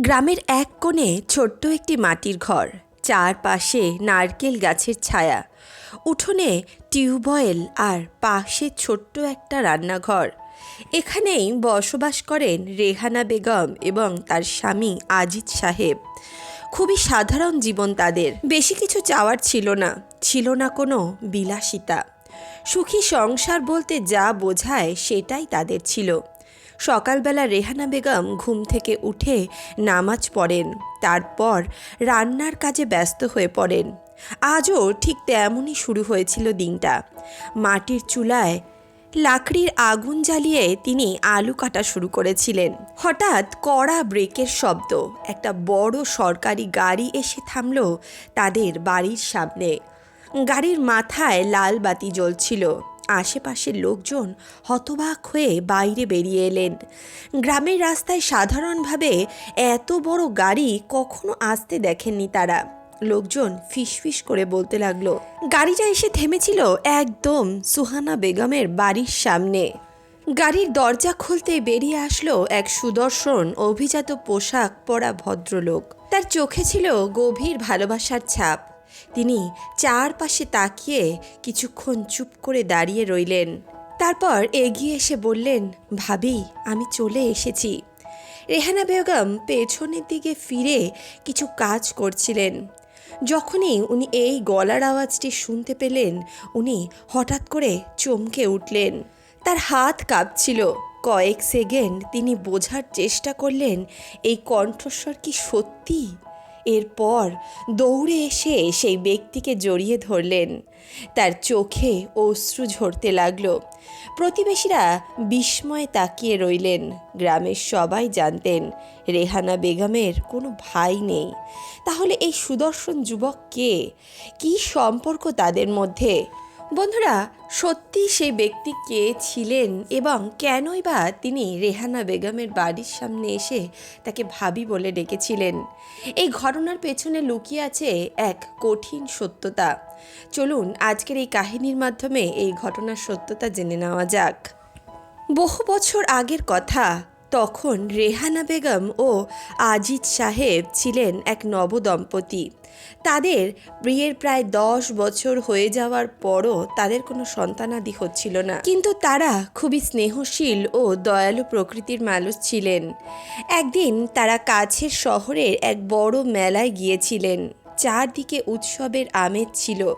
গ্রামের এক কোণে ছোট্ট একটি মাটির ঘর, চারপাশে নারকেল গাছের ছায়া, উঠোনে টিউবওয়েল আর পাশে ছোট্ট একটা রান্নাঘর। এখানেই বসবাস করেন রেহানা বেগম এবং তার স্বামী আজিজ সাহেব। খুবই সাধারণ জীবন তাদের। বেশি কিছু চাওয়ার ছিল না ছিল না কোনো বিলাসিতা। সুখী সংসার বলতে যা বোঝায় সেটাই তাদের ছিল। সকালবেলা রেহানা বেগম ঘুম থেকে উঠে নামাজ পড়েন। তারপর রান্নার কাজে ব্যস্ত হয়ে পড়েন। আজও ঠিক তেমনই শুরু হয়েছিল দিনটা। মাটির চুলায় লাকড়ির আগুন জ্বালিয়ে তিনি আলু কাটা শুরু করেছিলেন। হঠাৎ কড়া ব্রেকের শব্দ, একটা বড় সরকারি গাড়ি এসে থামল তাদের বাড়ির সামনে। গাড়ির মাথায় লাল বাতি জ্বলছিল। আশেপাশের লোকজন হতবাক হয়ে বাইরে বেরিয়ে এলেন। গ্রামের রাস্তায় সাধারণভাবে এত বড় গাড়ি কখনো আসতে দেখেননি তারা। লোকজন ফিসফিস করে বলতে লাগল, গাড়িটা এসে থেমেছিল একদম সুহানা বেগমের বাড়ির সামনে। গাড়ির দরজা খুলতে বেরিয়ে আসলো এক সুদর্শন অভিজাত পোশাক পরা ভদ্রলোক। তার চোখে ছিল গভীর ভালোবাসার ছাপ। তিনি চারপাশে তাকিয়ে কিছুক্ষণ চুপ করে দাঁড়িয়ে রইলেন। তারপর এগিয়ে এসে বললেন, ভাবি, আমি চলে এসেছি। রেহানা বেগম পেছনের দিকে ফিরে কিছু কাজ করছিলেন। যখনই উনি এই গলার আওয়াজটি শুনতে পেলেন, উনি হঠাৎ করে চমকে উঠলেন। তার হাত কাঁপছিল। কয়েক সেকেন্ড তিনি বোঝার চেষ্টা করলেন, এই কণ্ঠস্বর কি সত্যি? এরপর দৌড়ে এসে সেই ব্যক্তিকে জড়িয়ে ধরলেন। তার চোখে অশ্রু ঝরতে লাগল। প্রতিবেশীরা বিস্ময়ে তাকিয়ে রইলেন। গ্রামের সবাই জানতেন, রেহানা বেগমের কোনো ভাই নেই। তাহলে এই সুদর্শন যুবক কে? কী সম্পর্ক তাদের মধ্যে? বন্ধুরা, সত্যি সেই ব্যক্তি কে ছিলেন এবং কেনই বা তিনি রেহানা বেগমের বাড়ির সামনে এসে তাকে ভাবি বলে ডেকেছিলেন? এই ঘটনার পেছনে লুকিয়ে আছে এক কঠিন সত্যতা। চলুন, আজকের এই কাহিনীর মাধ্যমে এই ঘটনার সত্যতা জেনে নেওয়া যাক। বহু বছর আগের কথা তখন রেহানা বেগম ও আজিজ সাহেব ছিলেন এক নবদম্পতি। তাদের বিয়ের প্রায় দশ বছর হয়ে যাওয়ার পরও তাদের কোনো সন্তানাদি হচ্ছিল না। কিন্তু তারা খুবই স্নেহশীল ও দয়ালু প্রকৃতির মানুষ ছিলেন। একদিন তারা কাছের শহরের এক বড় মেলায় গিয়েছিলেন। চারদিকে উৎসবের আমেজ ছিল।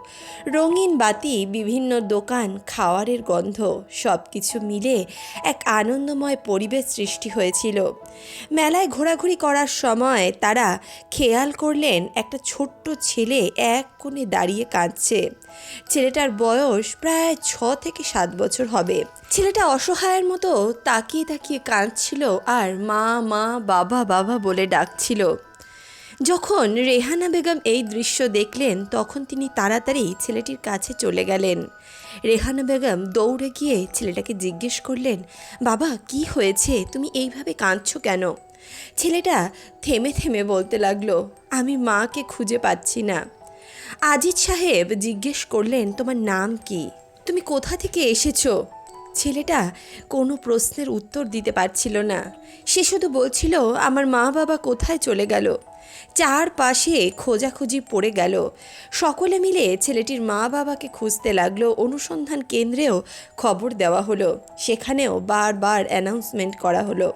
রঙিন বাতি, বিভিন্ন দোকান, খাওয়ারের গন্ধ সব কিছু মিলে এক আনন্দময় পরিবেশ সৃষ্টি হয়েছিল। মেলায় ঘোরাঘুরি করার সময় তারা খেয়াল করলেন, একটা ছোট্ট ছেলে এক কোণে দাঁড়িয়ে কাঁদছে। ছেলেটার বয়স প্রায় ছ থেকে সাত বছর হবে। ছেলেটা অসহায়ের মতো তাকিয়ে তাকিয়ে কাঁদছিল আর মা মা, বাবা বাবা বলে ডাকছিল। যখন রেহানা বেগম এই দৃশ্য দেখলেন, তখন তিনি তাড়াতাড়ি ছেলেটির কাছে চলে গেলেন। রেহানা বেগম দৌড়ে গিয়ে ছেলেটাকে জিজ্ঞেস করলেন, বাবা, কি হয়েছে? তুমি এইভাবে কাঁদছো কেন? ছেলেটা থেমে থেমে বলতে লাগল, আমি মাকে খুঁজে পাচ্ছি না। আজিজ সাহেব জিজ্ঞেস করলেন, তোমার নাম কি? তুমি কোথা থেকে এসেছ? ছেলেটা কোনো প্রশ্নের উত্তর দিতে পারছিল না। সে শুধু বলছিল, আমার মা বাবা কোথায় চলে গেল? চারপাশে খোঁজাখুঁজি পড়ে গেল। সকলে মিলে ছেলেটির মা বাবাকে খুঁজতে লাগল। অনুসন্ধান কেন্দ্রেও খবর দেওয়া হলো। সেখানেও বারবার অ্যানাউন্সমেন্ট করা হলো।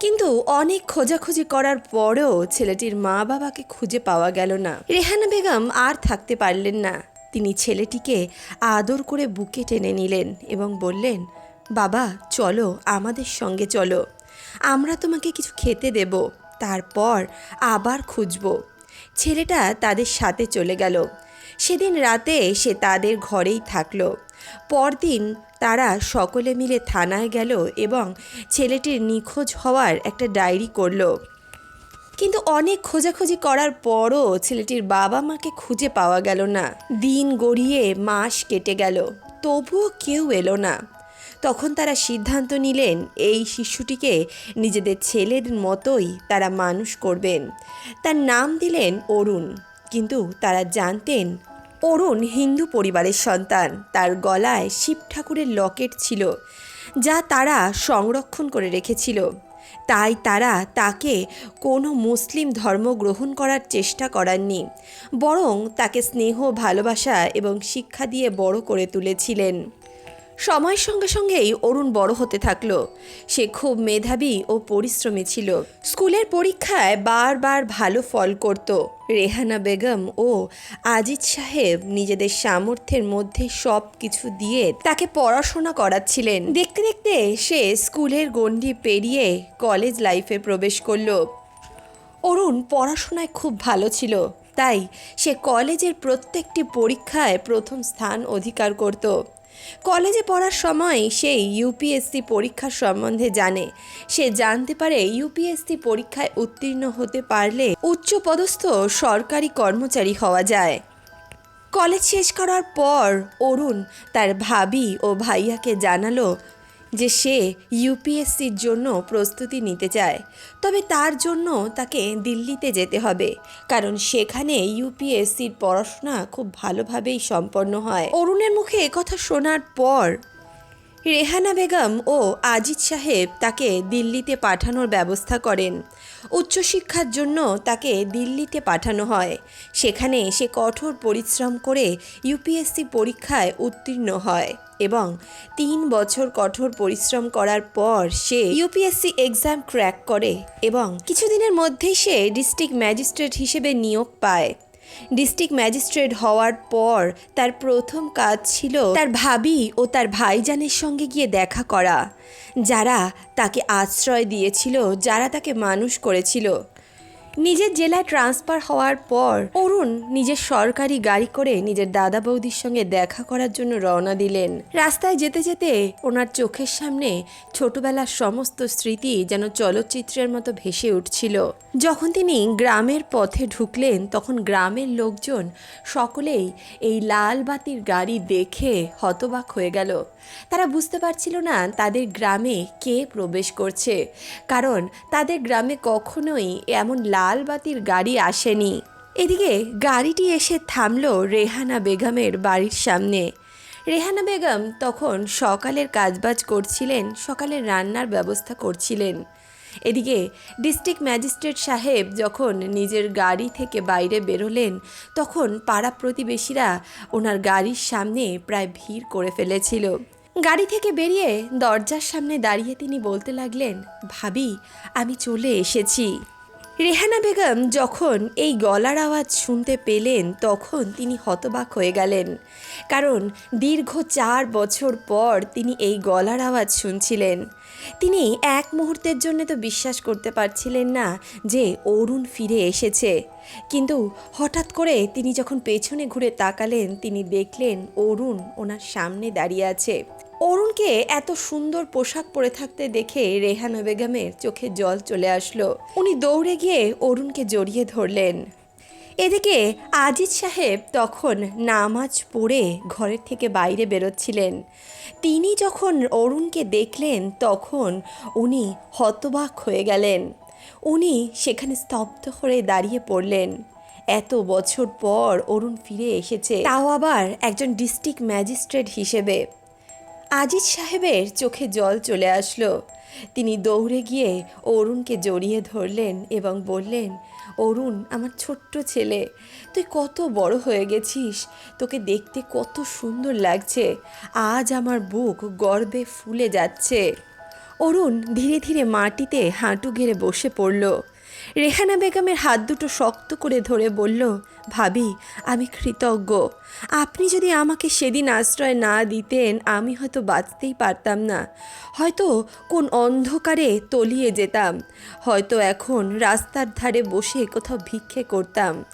কিন্তু অনেক খোঁজাখুঁজি করার পরেও ছেলেটির মা বাবাকে খুঁজে পাওয়া গেল না। রেহানা বেগম আর থাকতে পারলেন না। তিনি ছেলেটিকে আদর করে বুকে টেনে নিলেন এবং বললেন, বাবা, চলো, আমাদের সঙ্গে চলো। আমরা তোমাকে কিছু খেতে দেব। তারপর আবার খুঁজব। ছেলেটা তাদের সাথে চলে গেল। সেদিন রাতে সে তাদের ঘরেই থাকল। পরদিন তারা সকলে মিলে থানায় গেল এবং ছেলেটির নিখোঁজ হওয়ার একটা ডায়েরি করল। কিন্তু অনেক খোঁজাখুঁজি করার পরও ছেলেটির বাবা মাকে খুঁজে পাওয়া গেল না। দিন গড়িয়ে মাস কেটে গেল। তবুও কেউ এলো না। তখন তারা সিদ্ধান্ত নিলেন এই শিশুটিকে নিজেদের ছেলের মতোই তারা মানুষ করবেন। তার নাম দিলেন অরুণ। কিন্তু তারা জানতেন অরুণ হিন্দু পরিবারের সন্তান। তার গলায় শিব ঠাকুরের লকেট ছিল, যা তারা সংরক্ষণ করে রেখেছিল। তাই তারা তাকে কোনো মুসলিম ধর্ম গ্রহণ করার চেষ্টা করাননি, বরং তাকে স্নেহ, ভালোবাসা এবং শিক্ষা দিয়ে বড় করে তুলেছিলেন। সময়ের সঙ্গে সঙ্গেই অরুণ বড় হতে থাকল। সে খুব মেধাবী ও পরিশ্রমী ছিল। স্কুলের পরীক্ষায় বারবার ভালো ফল করত। রেহানা বেগম ও আজিজ সাহেব নিজেদের সামর্থ্যের মধ্যে সব কিছু দিয়ে তাকে পড়াশোনা করাচ্ছিলেন। দেখতে দেখতে সে স্কুলের গণ্ডি পেরিয়ে কলেজ লাইফে প্রবেশ করল। অরুণ পড়াশোনায় খুব ভালো ছিল, তাই সে কলেজের প্রত্যেকটি পরীক্ষায় প্রথম স্থান অধিকার করত। কলেজে পড়ার সময় সে ইউপিএসসি পরীক্ষার সম্বন্ধে জানে। সে জানতে পারে ইউপিএসসি পরীক্ষায় উত্তীর্ণ হতে পারলে উচ্চপদস্থ সরকারি কর্মচারী হওয়া যায়। কলেজ শেষ করার পর অরুণ তার ভাবি ও ভাইয়াকে জানালো যে সে ইউপিএসসির জন্য প্রস্তুতি নিতে চায়। তবে তার জন্য তাকে দিল্লিতে যেতে হবে, কারণ সেখানে ইউপিএসসির পড়াশোনা খুব ভালোভাবেই সম্পন্ন হয়। অরুণের মুখে একথা শোনার পর রেহানা বেগম ও আজিজ সাহেব তাকে দিল্লিতে পাঠানোর ব্যবস্থা করেন। উচ্চশিক্ষার জন্য তাকে দিল্লিতে পাঠানো হয়। সেখানে সে কঠোর পরিশ্রম করে ইউপিএসসি পরীক্ষায় উত্তীর্ণ হয়। এবং তিন বছর কঠোর পরিশ্রম করার পর সে ইউপিএসসি এক্সাম ক্র্যাক করে এবং কিছুদিনের মধ্যেই সে ডিস্ট্রিক্ট ম্যাজিস্ট্রেট হিসেবে নিয়োগ পায়। ডিস্ট্রিক্ট ম্যাজিস্ট্রেট হওয়ার পর তার প্রথম কাজ ছিল তার ভাবি ও তার ভাইজানের সঙ্গে গিয়ে দেখা করা, যারা তাকে আশ্রয় দিয়েছিল, যারা তাকে মানুষ করেছিল। নিজের জেলায় ট্রান্সফার হওয়ার পর অরুণ নিজের সরকারি গাড়ি করে নিজের দাদা বৌদির সঙ্গে দেখা করার জন্য রওনা দিলেন। রাস্তায় যেতে যেতে ওনার চোখের সামনে ছোটবেলার সমস্ত স্মৃতি যেন চলচ্চিত্রের মতো ভেসে উঠছিল। যখন তিনি গ্রামের পথে ঢুকলেন, তখন গ্রামের লোকজন সকলেই এই লাল বাতির গাড়ি দেখে হতবাক হয়ে গেল। তারা বুঝতে পারছিল না তাদের গ্রামে কে প্রবেশ করছে, কারণ তাদের গ্রামে কখনোই এমন লাল বাতির গাড়ি আসেনি। এদিকে গাড়িটি এসে থামল রেহানা বেগমের বাড়ির সামনে। রেহানা বেগম তখন সকালের কাজবাজ করছিলেন, সকালের রান্নার ব্যবস্থা করছিলেন। এদিকে ডিস্ট্রিক্ট ম্যাজিস্ট্রেট সাহেব যখন নিজের গাড়ি থেকে বাইরে বেরোলেন, তখন পাড়া প্রতিবেশীরা ওনার গাড়ির সামনে প্রায় ভিড় করে ফেলেছিল। গাড়ি থেকে বেরিয়ে দরজার সামনে দাঁড়িয়ে তিনি বলতে লাগলেন, ভাবি, আমি চলে এসেছি। রেহানা বেগম যখন এই গলার আওয়াজ শুনতে পেলেন, তখন তিনি হতবাক হয়ে গেলেন। কারণ দীর্ঘ চার বছর পর তিনি এই গলার আওয়াজ শুনছিলেন। তিনি এক মুহূর্তের জন্য তো বিশ্বাস করতে পারছিলেন না যে অরুণ ফিরে এসেছে। কিন্তু হঠাৎ করে তিনি যখন পেছনে ঘুরে তাকালেন, তিনি দেখলেন অরুণ ওনার সামনে দাঁড়িয়ে আছে। অরুণকে এত সুন্দর পোশাক পরে থাকতে দেখে রেহানা বেগমের চোখে জল চলে আসলো। উনি দৌড়ে গিয়ে অরুণকে জড়িয়ে ধরলেন। এদিকে আজিজ সাহেব তখন নামাজ পড়ে ঘরের থেকে বাইরে বেরোচ্ছিলেন। তিনি যখন অরুণকে দেখলেন, তখন উনি হতবাক হয়ে গেলেন। উনি সেখানে স্তব্ধ হয়ে দাঁড়িয়ে পড়লেন। এত বছর পর অরুণ ফিরে এসেছে। তাও আবার একজন ডিস্ট্রিক্ট ম্যাজিস্ট্রেট হিসেবে। আজিজ সাহেবের চোখে জল চলে আসলো। তিনি দৌড়ে গিয়ে অরুণকে জড়িয়ে ধরলেন এবং বললেন, অরুণ, আমার ছোট্ট ছেলে, তুই কত বড় হয়ে গেছিস, তোকে দেখতে কত সুন্দর লাগছে, আজ আমার বুক গর্বে ফুলে যাচ্ছে। অরুণ ধীরে ধীরে মাটিতে হাঁটু গেড়ে বসে পড়ল। রেহানা বেগমের হাত দুটো শক্ত করে ধরে বলল, ভাবি, আমি কৃতজ্ঞ। আপনি যদি আমাকে সেদিন আশ্রয় না দিতেন, আমি হয়তো বাঁচতেই পারতাম না। হয়তো কোন অন্ধকারে তলিয়ে যেতাম। হয়তো এখন রাস্তার ধারে বসে কোথাও ভিক্ষে করতাম।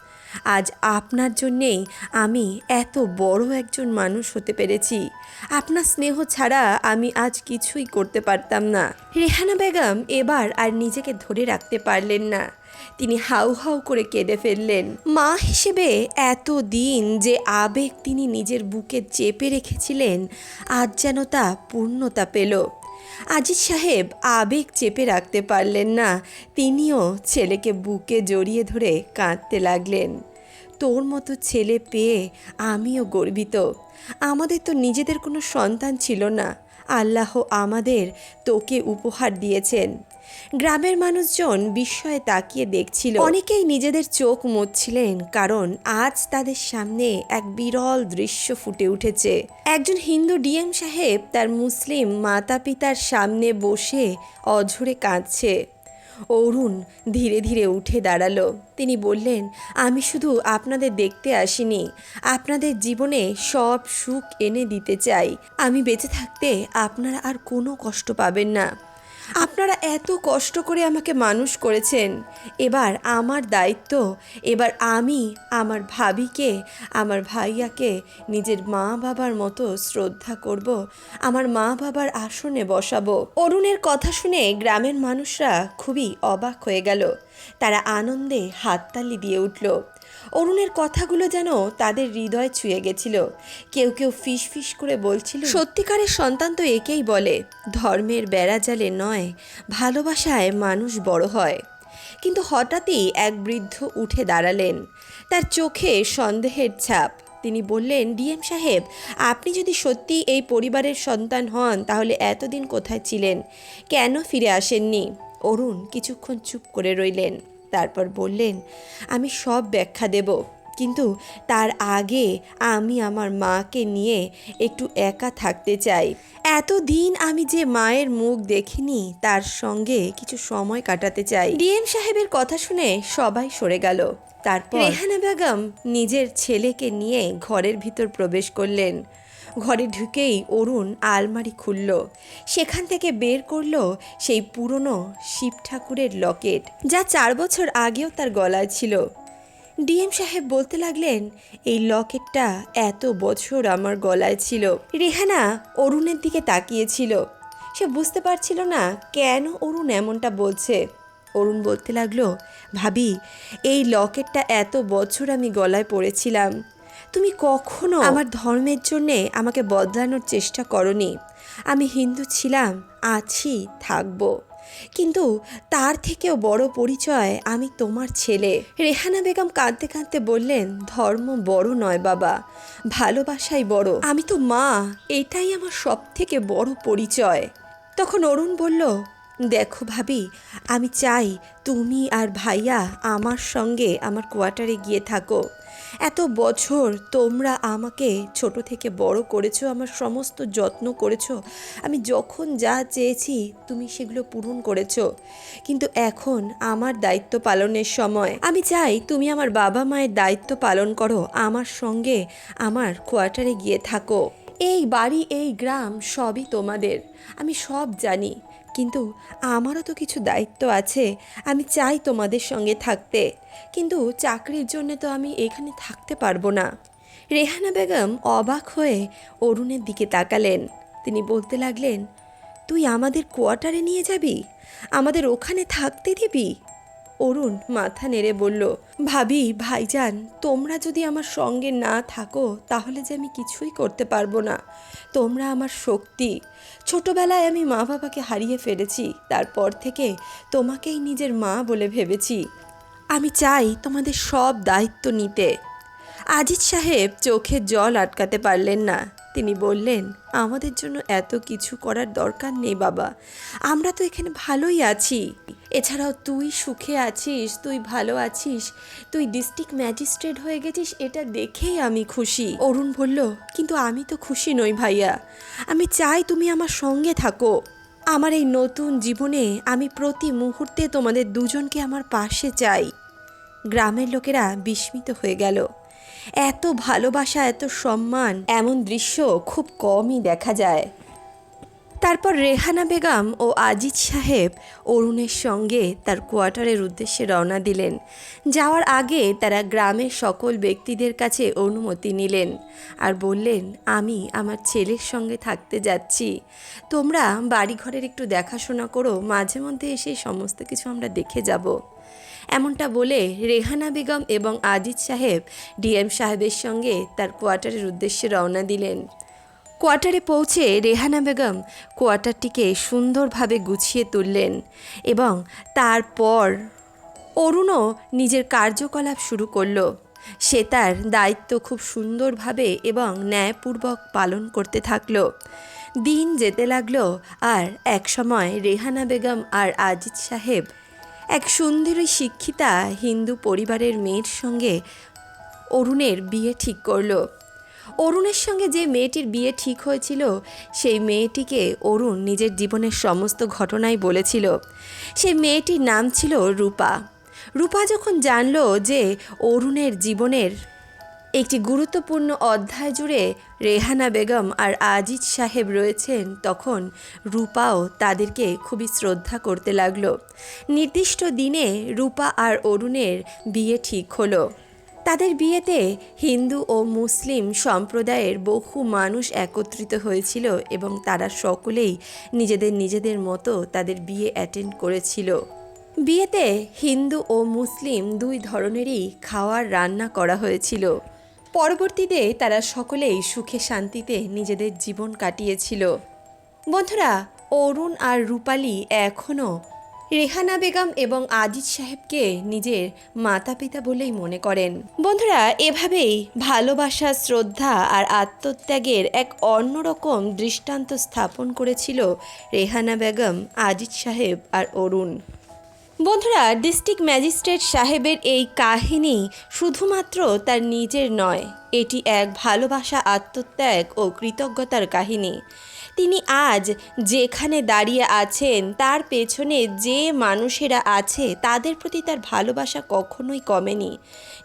আজ আপনার জন্যেই আমি এত বড় একজন মানুষ হতে পেরেছি। আপনার স্নেহ ছাড়া আমি আজ কিছুই করতে পারতাম না। রেহানা বেগম এবার আর নিজেকে ধরে রাখতে পারলেন না। তিনি হাউ হাউ করে কেঁদে ফেললেন। মা হিসেবে এত দিন যে আবেগ তিনি নিজের বুকে চেপে রেখেছিলেন, আজ যেন তা পূর্ণতা পেল। আজিজ সাহেব আবেগ চেপে রাখতে পারলেন না। তিনিও ছেলেকে বুকে জড়িয়ে ধরে কাঁদতে লাগলেন। তোর মতো ছেলে পেয়ে আমিও গর্বিত। আমাদের তো নিজেদের কোনো সন্তান ছিল না। আল্লাহ আমাদের তোকে উপহার দিয়েছেন। গ্রামের মানুষজন বিস্ময়ে তাকিয়ে দেখছিল। অনেকেই নিজেদের চোখ মুচ্ছিলেন কারণ আজ তাদের সামনে এক বিরল দৃশ্য ফুটে উঠেছে। একজন হিন্দু ডিএম সাহেব তার মুসলিম মাতা পিতার সামনে বসে অঝরে কাঁদছে। অরুণ ধীরে ধীরে উঠে দাঁড়াল। তিনি বললেন, আমি শুধু আপনাদের দেখতে আসিনি। আপনাদের জীবনে সব সুখ এনে দিতে চাই। আমি বেঁচে থাকতে আপনারা আর কোনো কষ্ট পাবেন না। আপনারা এত কষ্ট করে আমাকে মানুষ করেছেন। এবার আমার দায়িত্ব, এবার আমি আমার ভাবিকে, আমার ভাইয়াকে, নিজের মা বাবার মতো শ্রদ্ধা করব, আমার মা বাবার আসনে বসাবো। অরুণের কথা শুনে গ্রামের মানুষরা খুবই অবাক হয়ে গেল। তারা আনন্দে হাততালি দিয়ে উঠল। অরুণের কথাগুলো যেন তাদের হৃদয় ছুঁয়ে গেছিল। কেউ কেউ ফিস ফিস করে বলছিল, সত্যিকারের সন্তান তো একেই বলে, ধর্মের বেড়াজালে নয়, ভালোবাসায় মানুষ বড় হয়। কিন্তু হঠাৎই এক বৃদ্ধ উঠে দাঁড়ালেন। তার চোখে সন্দেহের ছাপ। তিনি বললেন, ডিএম সাহেব, আপনি যদি সত্যি এই পরিবারের সন্তান হন, তাহলে এতদিন কোথায় ছিলেন? কেন ফিরে আসেননি? অরুণ কিছুক্ষণ চুপ করে রইলেন। তারপর বললেন, আমি সব ব্যাখ্যা দেব। কিন্তু তার আগে আমি আমার মাকে নিয়ে একটু একা থাকতে চাই। এতদিন আমি যে মায়ের মুখ দেখিনি, তার সঙ্গে কিছু সময় কাটাতে চাই। ডিএম সাহেবের কথা শুনে সবাই সরে গেল। তারপর রেহানা বেগম নিজের ছেলেকে নিয়ে ঘরের ভিতর প্রবেশ করলেন। ঘরে ঢুকেই অরুণ আলমারি খুলল। সেখান থেকে বের করল সেই পুরনো শিব ঠাকুরের লকেট, যা চার বছর আগেও তার গলায় ছিল। ডিএম সাহেব বলতে লাগলেন, এই লকেটটা এত বছর আমার গলায় ছিল। রেহানা অরুণের দিকে তাকিয়েছিল। সে বুঝতে পারছিল না কেন অরুণ এমনটা বলছে। অরুণ বলতে লাগল, ভাবি, এই লকেটটা এত বছর আমি গলায় পড়েছিলাম। তুমি কখনো আমার ধর্মের জন্যে আমাকে বদলানোর চেষ্টা করনি। আমি হিন্দু ছিলাম, আছি, থাকব। কিন্তু তার থেকেও বড় পরিচয় আমি তোমার ছেলে। রেহানা বেগম কাঁদতে কাঁদতে বললেন, ধর্ম বড় নয় বাবা, ভালোবাসাই বড়। আমি তো মা, এটাই আমার সব থেকে বড় পরিচয়। তখন অরুণ বলল, দেখো ভাবি, আমি চাই তুমি আর ভাইয়া আমার সঙ্গে আমার কোয়ার্টারে গিয়ে থাকো। এত বছর তোমরা আমাকে ছোট থেকে বড় করেছ, আমার সমস্ত যত্ন করেছ, আমি যখন যা চেয়েছি তুমি সেগুলো পূরণ করেছ। কিন্তু এখন আমার দায়িত্ব পালনের সময়। আমি চাই তুমি আমার বাবা মায়ের দায়িত্ব পালন করো, আমার সঙ্গে আমার কোয়ার্টারে গিয়ে থাকো। এই বাড়ি, এই গ্রাম সবই তোমাদের। আমি সব জানি। কিন্তু আমারও তো কিছু দায়িত্ব আছে। আমি চাই তোমাদের সঙ্গে থাকতে। কিন্তু চাকরির জন্য তো আমি এখানে থাকতে পারব না। রেহানা বেগম অবাক হয়ে অরুণের দিকে তাকালেন। তিনি বলতে লাগলেন, তুই আমাদের কোয়ার্টারে নিয়ে যাবি? আমাদের ওখানে থাকতে দিবি? অরুণ মাথা নেড়ে বলল, ভাবি, ভাইজান, তোমরা যদি আমার সঙ্গে না থাকো, তাহলে যে আমি কিছুই করতে পারব না। তোমরা আমার শক্তি। ছোটবেলায় আমি মা বাবাকে হারিয়ে ফেলেছি, তারপর থেকে তোমাকেই নিজের মা বলে ভেবেছি। আমি চাই তোমাদের সব দায়িত্ব নিতে। আজিজ সাহেব চোখে জল আটকাতে পারলেন না। তিনি বললেন, আমাদের জন্য এত কিছু করার দরকার নেই বাবা। আমরা তো এখানে ভালোই আছি। এছাড়াও তুই সুখে আছিস, তুই ভালো আছিস, তুই ডিস্ট্রিক্ট ম্যাজিস্ট্রেট হয়ে গেছিস, এটা দেখেই আমি খুশি। অরুণ বলল, কিন্তু আমি তো খুশি নই ভাইয়া। আমি চাই তুমি আমার সঙ্গে থাকো। আমার এই নতুন জীবনে আমি প্রতি মুহূর্তে তোমাদের দুজনকে আমার পাশে চাই। গ্রামের লোকেরা বিস্মিত হয়ে গেল। এত ভালোবাসা এত সম্মান এমন দৃশ্য খুব কমই দেখা যায়। তারপর রেহানা বেগম ও আজিজ সাহেব অরুণের সঙ্গে তার কোয়ার্টারের উদ্দেশ্যে রওনা দিলেন। যাওয়ার আগে তারা গ্রামের সকল ব্যক্তিদের কাছে অনুমতি নিলেন আর বললেন, আমি আমার ছেলের সঙ্গে থাকতে যাচ্ছি। তোমরা বাড়িঘরের একটু দেখাশোনা করো, মাঝে মধ্যে এসে সমস্ত কিছু আমরা দেখে যাব। এমনটা বলে রেহানা বেগম এবং আজিজ সাহেব ডিএম সাহেবের সঙ্গে তার কোয়ার্টারের উদ্দেশ্যে রওনা দিলেন। কোয়ার্টারে পৌঁছে রেহানা বেগম কোয়ার্টারটিকে সুন্দরভাবে গুছিয়ে তুললেন এবং তারপর অরুণও নিজের কার্যকলাপ শুরু করল। সে তার দায়িত্ব খুব সুন্দরভাবে এবং ন্যায়পূর্বক পালন করতে থাকল। দিন যেতে লাগল আর একসময় রেহানা বেগম আর আজিজ সাহেব, এক সুন্দরী শিক্ষিতা হিন্দু পরিবারের মেয়ের সঙ্গে অরুণের বিয়ে ঠিক করল। অরুণের সঙ্গে যে মেয়েটির বিয়ে ঠিক হয়েছিল, সেই মেয়েটিকে অরুণ নিজের জীবনের সমস্ত ঘটনাই বলেছিল। সেই মেয়েটির নাম ছিল রূপা। রূপা যখন জানলো যে অরুণের জীবনের একটি গুরুত্বপূর্ণ অধ্যায় জুড়ে রেহানা বেগম আর আজিজ সাহেব রয়েছেন, তখন রূপাও তাদেরকে খুবই শ্রদ্ধা করতে লাগল। নির্দিষ্ট দিনে রূপা আর অরুণের বিয়ে ঠিক হলো। তাদের বিয়েতে হিন্দু ও মুসলিম সম্প্রদায়ের বহু মানুষ একত্রিত হয়েছিল এবং তারা সকলেই নিজেদের নিজেদের মতো তাদের বিয়ে অ্যাটেন্ড করেছিল। বিয়েতে হিন্দু ও মুসলিম দুই ধরনেরই খাওয়ার রান্না করা হয়েছিল। পরবর্তীতে তারা সকলেই সুখে শান্তিতে নিজেদের জীবন কাটিয়েছিল। বন্ধুরা, অরুণ আর রূপালী এখনও রেহানা বেগম এবং আজিজ সাহেবকে নিজের মাতা পিতা বলেই মনে করেন। বন্ধুরা, এভাবেই ভালোবাসা, শ্রদ্ধা আর আত্মত্যাগের এক অন্যরকম দৃষ্টান্ত স্থাপন করেছিল রেহানা বেগম, আজিজ সাহেব আর অরুণ। বন্ধুরা, ডিস্ট্রিক্ট ম্যাজিস্ট্রেট সাহেবের এই কাহিনী শুধুমাত্র তার নিজের নয়, এটি এক ভালোবাসা, আত্মত্যাগ ও কৃতজ্ঞতার কাহিনী। তিনি আজ যেখানে দাঁড়িয়ে আছেন, তার পেছনে যে মানুষেরা আছে, তাদের প্রতি তার ভালোবাসা কখনোই কমেনি।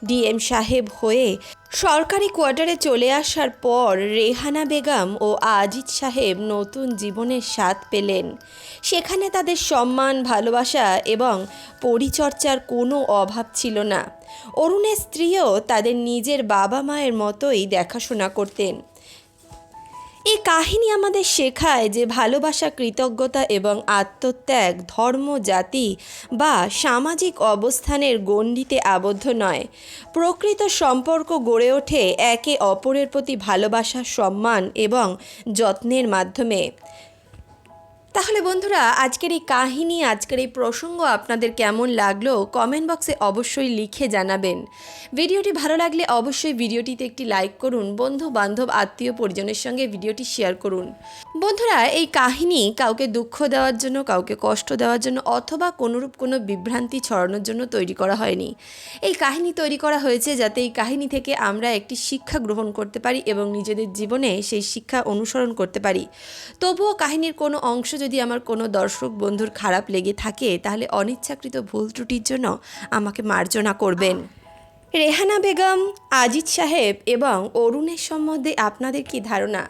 ডিএম সাহেব হয়ে সরকারি কোয়ার্টারে চলে আসার পর রেহানা বেগম ও আজিজ সাহেব নতুন জীবনের স্বাদ পেলেন। সেখানে তাদের সম্মান, ভালোবাসা এবং পরিচর্যার কোনো অভাব ছিল না। অরুণের স্ত্রীও তাদের নিজের বাবা মায়ের মতোই দেখাশোনা করতেন। এই কাহিনী আমাদের শেখায় যে ভালোবাসা, কৃতজ্ঞতা এবং আত্মত্যাগ ধর্ম, জাতি বা সামাজিক অবস্থানের গণ্ডিতে আবদ্ধ নয়। প্রকৃত সম্পর্ক গড়ে ওঠে একে অপরের প্রতি ভালোবাসা, সম্মান এবং যত্নের মাধ্যমে। তাহলে বন্ধুরা, আজকের এই কাহিনী, আজকের এই প্রসঙ্গ আপনাদের কেমন লাগল কমেন্ট বক্সে অবশ্যই লিখে জানাবেন। ভিডিওটি ভালো লাগলে অবশ্যই ভিডিওটিতে একটি লাইক করুন বন্ধু বান্ধব আত্মীয় পরিজনের সঙ্গে ভিডিওটি শেয়ার করুন। বন্ধুরা, এই কাহিনী কাউকে দুঃখ দেওয়ার জন্য, কাউকে কষ্ট দেওয়ার জন্য অথবা কোনোরূপ কোনো বিভ্রান্তি ছড়ানোর জন্য তৈরি করা হয়নি। এই কাহিনী তৈরি করা হয়েছে যাতে এই কাহিনী থেকে আমরা একটি শিক্ষা গ্রহণ করতে পারি এবং নিজেদের জীবনে সেই শিক্ষা অনুসরণ করতে পারি। তবুও কাহিনীর কোনো অংশ যদি আমার কোনো দর্শক বন্ধুর খারাপ লেগে থাকে, তাহলে অনিচ্ছাকৃত ভুল ত্রুটির জন্য আমাকে মার্জনা করবেন। রেহানা বেগম, আজিজ সাহেব এবং অরুণের সম্বন্ধে আপনাদের কি ধারণা?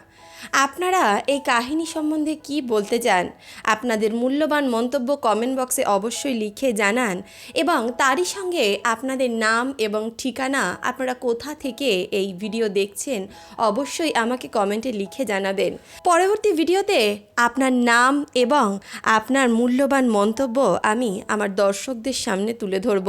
আপনারা এই কাহিনী সম্বন্ধে কি বলতে চান? আপনাদের মূল্যবান মন্তব্য কমেন্ট বক্সে অবশ্যই লিখে জানান এবং তারই সঙ্গে আপনাদের নাম এবং ঠিকানা আপনারা কোথা থেকে এই ভিডিও দেখছেন অবশ্যই আমাকে কমেন্টে লিখে জানাবেন। পরবর্তী ভিডিওতে আপনার নাম এবং আপনার মূল্যবান মন্তব্য আমি আমার দর্শকদের সামনে তুলে ধরব।